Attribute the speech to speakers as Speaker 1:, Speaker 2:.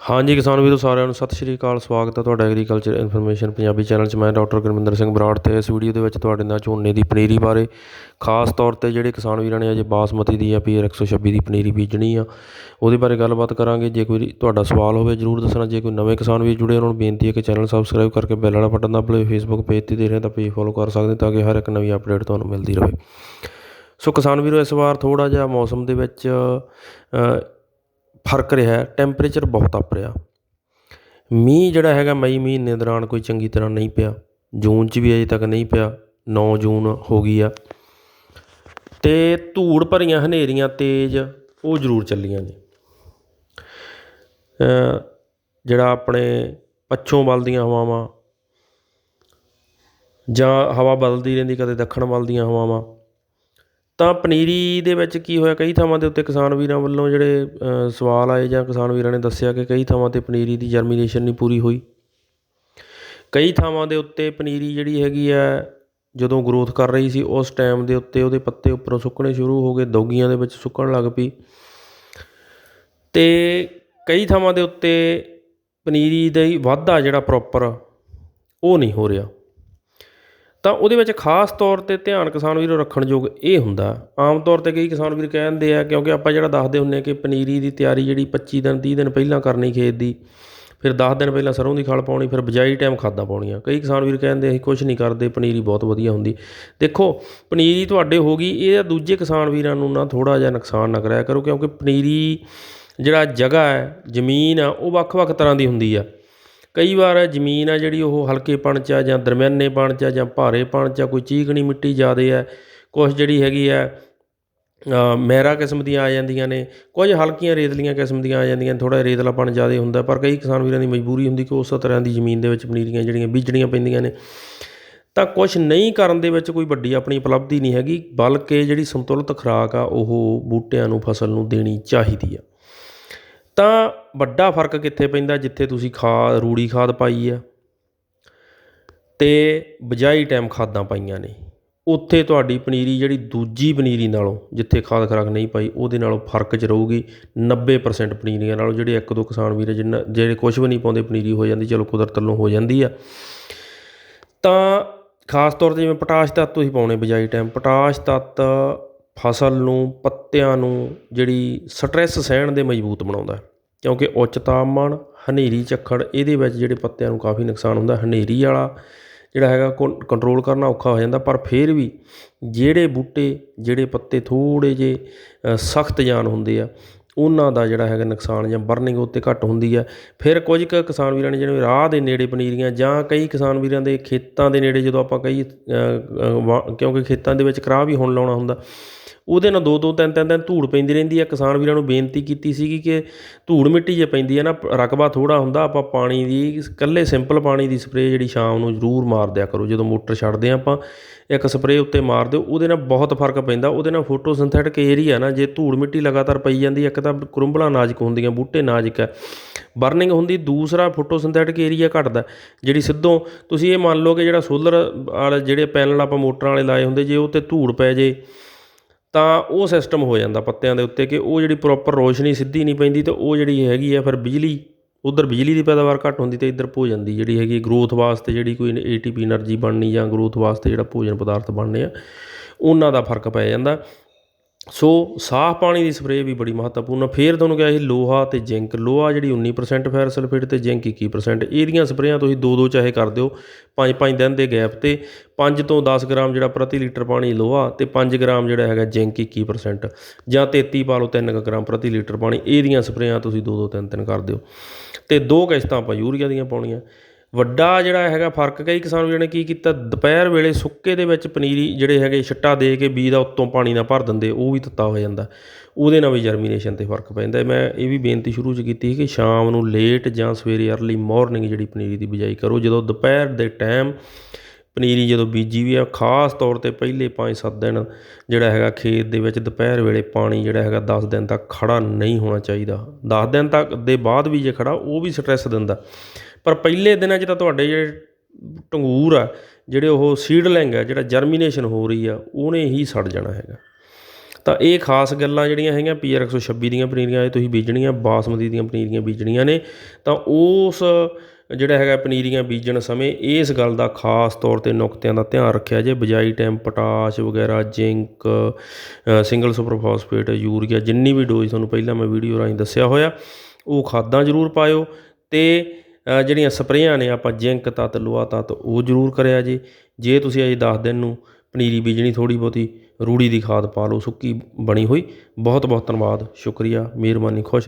Speaker 1: ਹਾਂਜੀ ਕਿਸਾਨ ਵੀਰੋ, ਸਾਰਿਆਂ ਨੂੰ ਸਤਿ ਸ਼੍ਰੀ ਅਕਾਲ, ਸਵਾਗਤ ਹੈ ਤੁਹਾਡਾ ਐਗਰੀਕਲਚਰ ਇਨਫੋਰਮੇਸ਼ਨ ਪੰਜਾਬੀ ਚੈਨਲ 'ਚ। ਮੈਂ ਡਾਕਟਰ ਗੁਰਮਿੰਦਰ ਸਿੰਘ ਬਰਾੜ ਤੇ ਇਸ ਵੀਡੀਓ ਦੇ ਵਿੱਚ ਤੁਹਾਡੇ ਨਾਲ ਝੋਨੇ ਦੀ ਪਨੀਰੀ ਬਾਰੇ, ਖਾਸ ਤੌਰ ਤੇ ਜਿਹੜੇ ਕਿਸਾਨ ਵੀਰਾਂ ਨੇ ਅਜੇ ਬਾਸਮਤੀ ਦੀ ਜਾਂ ਪੀਆਰ 126 ਦੀ ਪਨੀਰੀ ਬੀਜਣੀ ਆ, ਉਹਦੇ ਬਾਰੇ ਗੱਲਬਾਤ ਕਰਾਂਗੇ। ਜੇ ਕੋਈ ਤੁਹਾਡਾ ਸਵਾਲ ਹੋਵੇ ਜਰੂਰ ਦੱਸਣਾ, ਜੇ ਕੋਈ ਨਵੇਂ ਕਿਸਾਨ ਵੀਰ ਜੁੜੇ ਉਹਨਾਂ ਨੂੰ ਬੇਨਤੀ ਹੈ ਕਿ ਚੈਨਲ ਸਬਸਕ੍ਰਾਈਬ ਕਰਕੇ ਬੈਲ ਵਾਲਾ ਬਟਨ ਦਬਾ ਲਓ ਫੇਸਬੁੱਕ ਪੇਜ ਤੇ ਦੇਖ ਰਹੇ ਤਾਂ ਪੇਜ ਫੋਲੋ ਕਰ ਸਕਦੇ ਤਾਂ ਕਿ ਹਰ ਇੱਕ ਨਵੀਂ ਅਪਡੇਟ ਤੁਹਾਨੂੰ ਮਿਲਦੀ ਰਹੇ। ਸੋ ਕਿਸਾਨ ਵੀਰੋ, ਇਸ ਵਾਰ ਥੋੜਾ ਜਿਹਾ ਮੌਸਮ ਦੇ ਵਿੱਚ ਫ਼ਰਕ ਰਿਹਾ, ਟੈਂਪਰੇਚਰ ਬਹੁਤ ਅੱਪ ਰਿਹਾ। ਮੀਂਹ ਜਿਹੜਾ ਹੈਗਾ, ਮਈ ਮਹੀਨੇ ਦੌਰਾਨ ਕੋਈ ਚੰਗੀ ਤਰ੍ਹਾਂ ਨਹੀਂ ਪਿਆ। ਜੂਨ 'ਚ ਵੀ ਅਜੇ ਤੱਕ ਨਹੀਂ ਪਿਆ। 9 ਜੂਨ ਹੋ ਗਈ ਆ। ਤੇ ਧੂੜ ਭਰੀਆਂ ਹਨੇਰੀਆਂ ਤੇਜ਼, ਉਹ ਜ਼ਰੂਰ ਚੱਲੀਆਂ ਨੇ ਜਿਹੜਾ ਆਪਣੇ ਪੱਛੋਂ ਵੱਲ ਦੀਆਂ ਹਵਾਵਾਂ ਜਾਂ ਹਵਾ ਬਦਲਦੀ ਰਹਿੰਦੀ, ਕਦੇ ਦੱਖਣ ਵੱਲ ਦੀਆਂ ਹਵਾਵਾਂ। ਤਾਂ ਪਨੀਰੀ ਦੇ ਵਿੱਚ ਕੀ ਹੋਇਆ? ਕਈ ਥਾਵਾਂ ਦੇ ਉੱਤੇ ਕਿਸਾਨ ਵੀਰਾਂ ਵੱਲੋਂ ਜਿਹੜੇ ਸਵਾਲ ਆਏ ਜਾਂ ਕਿਸਾਨ ਵੀਰਾਂ ਨੇ ਦੱਸਿਆ ਕਿ ਕਈ ਥਾਵਾਂ ਤੇ ਪਨੀਰੀ ਦੀ ਜਰਮੀਨੇਸ਼ਨ ਨਹੀਂ ਪੂਰੀ ਹੋਈ। ਕਈ ਥਾਵਾਂ ਦੇ ਉੱਤੇ ਪਨੀਰੀ ਜਿਹੜੀ ਹੈਗੀ ਆ, ਜਦੋਂ ਗਰੋਥ ਕਰ ਰਹੀ ਸੀ, ਉਸ ਟਾਈਮ ਦੇ ਉੱਤੇ ਉਹਦੇ ਪੱਤੇ ਉੱਪਰੋਂ ਸੁੱਕਣੇ ਸ਼ੁਰੂ ਹੋ ਗਏ, ਦੌਗੀਆਂ ਦੇ ਵਿੱਚ ਸੁੱਕਣ ਲੱਗ ਪਈ। ਤੇ ਕਈ ਥਾਵਾਂ ਦੇ ਉੱਤੇ ਪਨੀਰੀ ਦਾ ਹੀ ਵਾਧਾ ਜਿਹੜਾ ਪ੍ਰੋਪਰ ਉਹ ਨਹੀਂ ਹੋ ਰਿਹਾ। ਤਾਂ ਉਹਦੇ ਵਿੱਚ ਖਾਸ ਤੌਰ ਤੇ ਧਿਆਨ ਕਿਸਾਨ ਵੀਰੋ ਰੱਖਣ ਯੋਗ ਇਹ ਹੁੰਦਾ, ਆਮ ਤੌਰ ਤੇ ਕਈ ਕਿਸਾਨ ਵੀਰ ਕਹਿੰਦੇ ਆ, ਕਿਉਂਕਿ ਆਪਾਂ ਜਿਹੜਾ ਦੱਸਦੇ ਹੁੰਨੇ ਕਿ ਪਨੀਰੀ ਦੀ ਤਿਆਰੀ ਜਿਹੜੀ 25 ਦਿਨ 30 ਦਿਨ ਪਹਿਲਾਂ ਕਰਨੀ ਖੇਤ ਦੀ, ਫਿਰ 10 ਦਿਨ ਪਹਿਲਾਂ ਸਰੋਂ ਦੀ ਖਲ ਪਾਉਣੀ, ਫਿਰ ਬਜਾਈ ਟਾਈਮ ਖਾਦਾਂ ਪਾਉਣੀਆਂ। ਕਈ ਕਿਸਾਨ ਵੀਰ ਕਹਿੰਦੇ ਅਸੀਂ ਕੁਝ ਨਹੀਂ ਕਰਦੇ, ਪਨੀਰੀ ਬਹੁਤ ਵਧੀਆ ਹੁੰਦੀ। ਦੇਖੋ, ਪਨੀਰੀ ਤੁਹਾਡੇ ਹੋ ਗਈ, ਇਹ ਦੂਜੇ ਕਿਸਾਨ ਵੀਰਾਂ ਨੂੰ ਨਾ ਥੋੜਾ ਜਿਹਾ ਨੁਕਸਾਨ ਨਾ ਕਰਿਆ ਕਰੋ, ਕਿਉਂਕਿ ਪਨੀਰੀ ਜਿਹੜਾ ਜਗ੍ਹਾ ਹੈ, ਜ਼ਮੀਨ ਆ, ਉਹ ਵੱਖ-ਵੱਖ ਤਰ੍ਹਾਂ ਦੀ ਹੁੰਦੀ ਆ। ਕਈ ਵਾਰ ਜ਼ਮੀਨ ਆ ਜਿਹੜੀ ਉਹ ਹਲਕੇਪਣ 'ਚ ਆ ਜਾਂ ਦਰਮਿਆਨੇਪਣ 'ਚ ਆ ਜਾਂ ਭਾਰੇਪਣ 'ਚ ਆ ਕੋਈ ਚੀਕਣੀ ਮਿੱਟੀ ਜ਼ਿਆਦੇ ਆ ਕੁਛ ਜਿਹੜੀ ਹੈਗੀ ਆ ਅ, ਮਹਿਰਾ ਕਿਸਮ ਦੀਆਂ ਆ ਜਾਂਦੀਆਂ ਨੇ ਕੁਝ ਹਲਕੀਆਂ ਰੇਤਲੀਆਂ ਕਿਸਮ ਦੀਆਂ ਆ ਜਾਂਦੀਆਂ ਥੋੜਾ ਰੇਤਲਾਪਣ ਜ਼ਿਆਦਾ ਹੁੰਦਾ ਪਰ ਕਈ ਕਿਸਾਨ ਵੀਰਾਂ ਦੀ ਮਜਬੂਰੀ ਹੁੰਦੀ ਕਿ ਉਸ ਤਰ੍ਹਾਂ ਦੀ ਜ਼ਮੀਨ ਦੇ ਵਿੱਚ ਪਨੀਰੀਆਂ ਜਿਹੜੀਆਂ ਬੀਜਣੀਆਂ ਪੈਂਦੀਆਂ ਨੇ। ਤਾਂ ਕੁਝ ਨਹੀਂ ਕਰਨ ਦੇ ਵਿੱਚ ਕੋਈ ਵੱਡੀ ਆਪਣੀ ਉਪਲਬਧੀ ਨਹੀਂ ਹੈਗੀ ਬਲਕਿ ਜਿਹੜੀ ਸੰਤੁਲਿਤ ਖੁਰਾਕ ਆ ਉਹ ਬੂਟਿਆਂ ਨੂੰ ਫਸਲ ਨੂੰ ਦੇਣੀ ਚਾਹੀਦੀ ਆ। ਤਾਂ ਵੱਡਾ ਫ਼ਰਕ ਕਿੱਥੇ ਪੈਂਦਾ ਜਿੱਥੇ ਤੁਸੀਂ ਖਾਦ ਰੂੜੀ ਖਾਦ ਪਾਈ ਆ? ਅਤੇ ਬਿਜਾਈ ਟਾਈਮ ਖਾਦਾਂ ਪਾਈਆਂ ਨੇ। ਉੱਥੇ ਤੁਹਾਡੀ ਪਨੀਰੀ ਜਿਹੜੀ ਦੂਜੀ ਪਨੀਰੀ ਨਾਲੋਂ ਜਿੱਥੇ ਖਾਦ ਖੁਰਾਕ ਨਹੀਂ ਪਾਈ, ਉਹਦੇ ਨਾਲੋਂ ਫ਼ਰਕ ਚ ਰਹੂਗੀ। 90% ਪਨੀਰੀਆਂ ਨਾਲੋਂ ਜਿਹੜੇ ਇੱਕ ਦੋ ਕਿਸਾਨ ਵੀਰ ਆ ਜਿੰਨਾ, ਜਿਹੜੇ ਕੁਝ ਵੀ ਨਹੀਂ ਪਾਉਂਦੇ, ਪਨੀਰੀ ਹੋ ਜਾਂਦੀ, ਚਲੋ ਕੁਦਰਤ ਵੱਲੋਂ ਹੋ ਜਾਂਦੀ ਆ। ਤਾਂ ਖਾਸ ਤੌਰ ਤੇ ਜਿਵੇਂ ਪੋਟਾਸ਼ ਤੱਤ ਤੁਸੀਂ ਪਾਉਣੇ ਬਿਜਾਈ ਟਾਈਮ, ਪੋਟਾਸ਼ ਤੱਤ ਫਸਲ ਨੂੰ ਪੱਤਿਆਂ ਨੂੰ ਜਿਹੜੀ ਸਟ੍ਰੈਸ ਸਹਿਣ ਦੇ ਮਜ਼ਬੂਤ ਬਣਾਉਂਦਾ ਕਿਉਂਕਿ ਉੱਚ ਤਾਪਮਾਨ ਹਨੇਰੀ ਝੱਖੜ ਇਹਦੇ ਵਿੱਚ ਜਿਹੜੇ ਪੱਤਿਆਂ ਨੂੰ ਕਾਫੀ ਨੁਕਸਾਨ ਹੁੰਦਾ ਹਨੇਰੀ ਵਾਲਾ ਜਿਹੜਾ ਹੈਗਾ ਕੰਟਰੋਲ ਕਰਨਾ ਔਖਾ ਹੋ ਜਾਂਦਾ ਪਰ ਫਿਰ ਵੀ ਜਿਹੜੇ ਬੂਟੇ ਜਿਹੜੇ ਪੱਤੇ ਥੋੜ੍ਹੇ ਜਿਹੇ ਸਖਤ ਜਾਨ ਹੁੰਦੇ ਆ ਉਹਨਾਂ ਦਾ ਜਿਹੜਾ ਹੈਗਾ ਨੁਕਸਾਨ ਜਾਂ ਬਰਨਿੰਗ ਉੱਤੇ ਘੱਟ ਹੁੰਦੀ ਹੈ ਫਿਰ ਕੁਝ ਕੁ ਕਿਸਾਨ ਵੀਰਾਂ ਨੇ ਜਿਹੜੇ ਰਾਹ ਦੇ ਨੇੜੇ ਪਨੀਰੀਆਂ ਜਾਂ ਕਈ ਕਿਸਾਨ ਵੀਰਾਂ ਦੇ ਖੇਤਾਂ ਦੇ ਨੇੜੇ ਜਦੋਂ ਆਪਾਂ ਕਈ ਅ, ਕਿਉਂਕਿ ਖੇਤਾਂ ਦੇ ਵਿੱਚ ਕਰਾਹ ਵੀ ਹੁਣ ਲਾਉਣਾ ਹੁੰਦਾ ਉਹਦੇ ਨਾਲ ਦੋ ਦੋ ਤਿੰਨ ਤਿੰਨ ਦਿਨ ਧੂੜ ਪੈਂਦੀ ਰਹਿੰਦੀ ਹੈ ਕਿਸਾਨ ਵੀਰਾਂ ਨੂੰ ਬੇਨਤੀ ਕੀਤੀ ਸੀਗੀ ਕਿ ਧੂੜ ਮਿੱਟੀ ਜੇ ਪੈਂਦੀ ਹੈ ਨਾ, ਰਕਬਾ ਥੋੜ੍ਹਾ ਹੁੰਦਾ, ਆਪਾਂ ਪਾਣੀ ਦੀ, ਇਕੱਲੇ ਸਿੰਪਲ ਪਾਣੀ ਦੀ ਸਪਰੇਅ ਜਿਹੜੀ ਸ਼ਾਮ ਨੂੰ ਜ਼ਰੂਰ ਮਾਰ ਦਿਆ ਕਰੋ। ਜਦੋਂ ਮੋਟਰ ਛੱਡਦੇ ਆ ਆਪਾਂ, ਇੱਕ ਸਪਰੇਅ ਉੱਤੇ ਮਾਰ ਦਿਓ, ਉਹਦੇ ਨਾਲ ਬਹੁਤ ਫ਼ਰਕ ਪੈਂਦਾ। ਉਹਦੇ ਨਾਲ ਫੋਟੋਸਿੰਥੈਟਿਕ ਏਰੀਆ ਨਾ, ਜੇ ਧੂੜ ਮਿੱਟੀ ਲਗਾਤਾਰ ਪਈ ਜਾਂਦੀ ਇੱਕ ਤਾਂ ਕਰੁੰਬਲਾਂ ਨਾਜ਼ੁਕ ਹੁੰਦੀਆਂ, ਬੂਟੇ ਨਾਜ਼ੁਕ ਹੈ ਬਰਨਿੰਗ ਹੁੰਦੀ, ਦੂਸਰਾ ਫੋਟੋਸਿੰਥੈਟਿਕ ਏਰੀਆ ਘਟਦਾ। ਜਿਹੜੀ ਸਿੱਧੋਂ ਤੁਸੀਂ ਇਹ ਮੰਨ ਲਓ ਕਿ ਜਿਹੜਾ ਸੋਲਰ ਵਾਲੇ ਜਿਹੜੇ ਪੈਨਲ ਆਪਾਂ ਮੋਟਰਾਂ ਵਾਲੇ ਲਾਏ ਹੁੰਦੇ, ਜੇ ਉਹ ਤੇ ਧੂੜ ਪੈ ਜੇ ਤਾਂ ਉਹ ਸਿਸਟਮ ਹੋ ਜਾਂਦਾ ਪੱਤਿਆਂ ਦੇ ਉੱਤੇ ਕਿ ਉਹ ਜਿਹੜੀ ਪ੍ਰੋਪਰ ਰੋਸ਼ਨੀ ਸਿੱਧੀ ਨਹੀਂ ਪੈਂਦੀ ਤੇ ਉਹ ਜਿਹੜੀ ਹੈਗੀ ਆ ਫਿਰ ਬਿਜਲੀ, ਉਧਰ ਬਿਜਲੀ ਦੀ ਪੈਦਾਵਾਰ ਘੱਟ ਹੁੰਦੀ ਤੇ ਇੱਧਰ ਭੋਜਨ ਦੀ ਜਿਹੜੀ ਹੈਗੀ ਗਰੋਥ ਵਾਸਤੇ ਜਿਹੜੀ ਕੋਈ ਏਟੀਪੀ એનર્ਜੀ ਬਣਨੀ ਜਾਂ ਗਰੋਥ ਵਾਸਤੇ ਜਿਹੜਾ ਭੋਜਨ ਪਦਾਰਥ ਬਣਨੇ ਆ, ਉਹਨਾਂ ਦਾ ਫ਼ਰਕ ਪੈ ਜਾਂਦਾ। ਸੋ ਸਾਫ਼ ਪਾਣੀ ਦੀ ਸਪਰੇਅ ਵੀ ਬੜੀ ਮਹੱਤਵਪੂਰਨ ਆ। ਫਿਰ ਤੁਹਾਨੂੰ ਕਿਹਾ ਸੀ ਲੋਹਾ ਅਤੇ ਜ਼ਿੰਕ। ਲੋਹਾ ਜਿਹੜੀ 19% ਫੈਰ ਸਲਫੇਟ ਤੇ ਜ਼ਿੰਕ 21% ਇਹਦੀਆਂ ਸਪਰੇਆਂ ਤੁਸੀਂ ਦੋ ਦੋ ਚਾਹੇ ਕਰ ਦਿਓ। 5-5 ਦਿਨ ਦੇ ਗੈਪ ਤੇ 5 ਤੋਂ 10 ਗ੍ਰਾਮ ਜਿਹੜਾ ਪ੍ਰਤੀ ਲੀਟਰ ਪਾਣੀ ਲੋਹਾ ਤੇ 5 ਗ੍ਰਾਮ ਜਿਹੜਾ ਹੈਗਾ ਜ਼ਿੰਕ 21% ਜਾਂ 33 ਪਾ ਲਓ 3 ਗ੍ਰਾਮ ਪ੍ਰਤੀ ਲੀਟਰ ਪਾਣੀ। ਇਹਦੀਆਂ ਸਪਰੇਆਂ ਤੁਸੀਂ ਦੋ ਦੋ ਤਿੰਨ ਤਿੰਨ ਕਰ ਦਿਓ। ਤੇ ਦੋ ਕਿਸ਼ਤਾਂ ਆਪਾਂ ਯੂਰੀਆ ਦੀਆਂ ਪਾਉਣੀਆਂ। ਵੱਡਾ ਜਿਹੜਾ ਹੈਗਾ ਫ਼ਰਕ, ਕਈ ਕਿਸਾਨ ਵੀਰਾਂ ਨੇ ਕੀ ਕੀਤਾ? ਦੁਪਹਿਰ ਵੇਲੇ ਸੁੱਕੇ ਦੇ ਵਿੱਚ ਪਨੀਰੀ ਜਿਹੜੇ ਹੈਗੇ ਛਿੱਟਾ ਦੇ ਕੇ ਬੀਜ ਦਾ ਉੱਤੋਂ ਪਾਣੀ ਨਾਲ ਭਰ ਦਿੰਦੇ, ਉਹ ਵੀ ਤੱਤਾ ਹੋ ਜਾਂਦਾ। ਉਹਦੇ ਨਾਲ ਵੀ ਜਰਮੀਨੇਸ਼ਨ ਤੇ ਫ਼ਰਕ ਪੈਂਦਾ ਮੈਂ ਇਹ ਵੀ ਬੇਨਤੀ ਸ਼ੁਰੂ ਚ ਕੀਤੀ ਕਿ ਸ਼ਾਮ ਨੂੰ ਲੇਟ ਜਾਂ ਸਵੇਰੇ ਅਰਲੀ ਮਾਰਨਿੰਗ ਜਿਹੜੀ ਪਨੀਰੀ ਦੀ ਬਿਜਾਈ ਕਰੋ। ਜਦੋਂ ਦੁਪਹਿਰ ਦੇ ਟਾਈਮ ਪਨੀਰੀ ਜਦੋਂ ਬੀਜੀ ਵੀ ਆ, ਖਾਸ ਤੌਰ ਤੇ ਪਹਿਲੇ 5-7 ਦਿਨ ਜਿਹੜਾ ਹੈਗਾ ਖੇਤ ਦੇ ਵਿੱਚ ਦੁਪਹਿਰ ਵੇਲੇ ਪਾਣੀ ਜਿਹੜਾ ਹੈਗਾ 10 ਦਿਨ ਤੱਕ ਖੜਾ ਨਹੀਂ ਹੋਣਾ ਚਾਹੀਦਾ। 10 ਦਿਨ ਤੱਕ ਦੇ ਬਾਅਦ ਵੀ ਜੇ ਖੜਾ, ਉਹ ਵੀ ਸਟ੍ਰੈਸ ਦਿੰਦਾ। ਪਰ ਪਹਿਲੇ ਦਿਨਾਂ 'ਚ ਤਾਂ ਤੁਹਾਡੇ ਜਿਹੜੇ ਟੰਗੂਰ ਆ, ਜਿਹੜੇ ਉਹ ਸੀਡਲਿੰਗ ਆ, ਜਿਹੜਾ ਜਰਮੀਨੇਸ਼ਨ ਹੋ ਰਹੀ ਆ, ਉਹਨੇ ਹੀ ਸੜ ਜਾਣਾ ਹੈਗਾ। ਤਾਂ ਇਹ ਖਾਸ ਗੱਲਾਂ ਜਿਹੜੀਆਂ ਹੈਗੀਆਂ ਪੀਆਰ 126 ਦੀਆਂ ਪਨੀਰੀਆਂ, ਇਹ ਤੁਸੀਂ ਬੀਜਣੀਆਂ, ਬਾਸਮਤੀ ਦੀਆਂ ਪਨੀਰੀਆਂ ਬੀਜਣੀਆਂ ਨੇ। ਤਾਂ ਉਸ ਜਿਹੜਾ ਹੈਗਾ ਪਨੀਰੀਆਂ ਬੀਜਣ ਸਮੇਂ ਇਸ ਗੱਲ ਦਾ ਖਾਸ ਤੌਰ ਤੇ ਨੁਕਤਿਆਂ ਦਾ ਧਿਆਨ ਰੱਖਿਆ ਜੇ। ਬਜਾਈ ਟਾਈਮ ਪੋਟਾਸ਼ ਵਗੈਰਾ, zinc single super phosphate urea, ਜਿੰਨੀ ਵੀ ਡੋਜ਼ ਤੁਹਾਨੂੰ ਪਹਿਲਾਂ ਮੈਂ ਵੀਡੀਓ ਰਾਹੀਂ ਦੱਸਿਆ ਹੋਇਆ, ਉਹ ਖਾਦਾਂ ਜ਼ਰੂਰ ਪਾਇਓ ਤੇ ਜਿਹੜੀਆਂ ਸਪਰੇਆਂ ਨੇ, ਆਪਾਂ ਜ਼ਿੰਕ ਤੱਤ, ਲੋਹਾ ਤੱਤ, ਉਹ ਜ਼ਰੂਰ ਕਰਿਆ ਜੇ। ਜੇ ਤੁਸੀਂ ਅਜੇ 10 ਦਿਨ ਨੂੰ ਪਨੀਰੀ ਬੀਜਣੀ ਥੋੜ੍ਹੀ ਬਹੁਤੀ, ਰੂੜੀ ਦੀ ਖਾਦ ਪਾ ਲਓ, ਸੁੱਕੀ ਬਣੀ ਹੋਈ ਬਹੁਤ ਬਹੁਤ ਧੰਨਵਾਦ, ਸ਼ੁਕਰੀਆ, ਮਿਹਰਬਾਨੀ, ਖੁਸ਼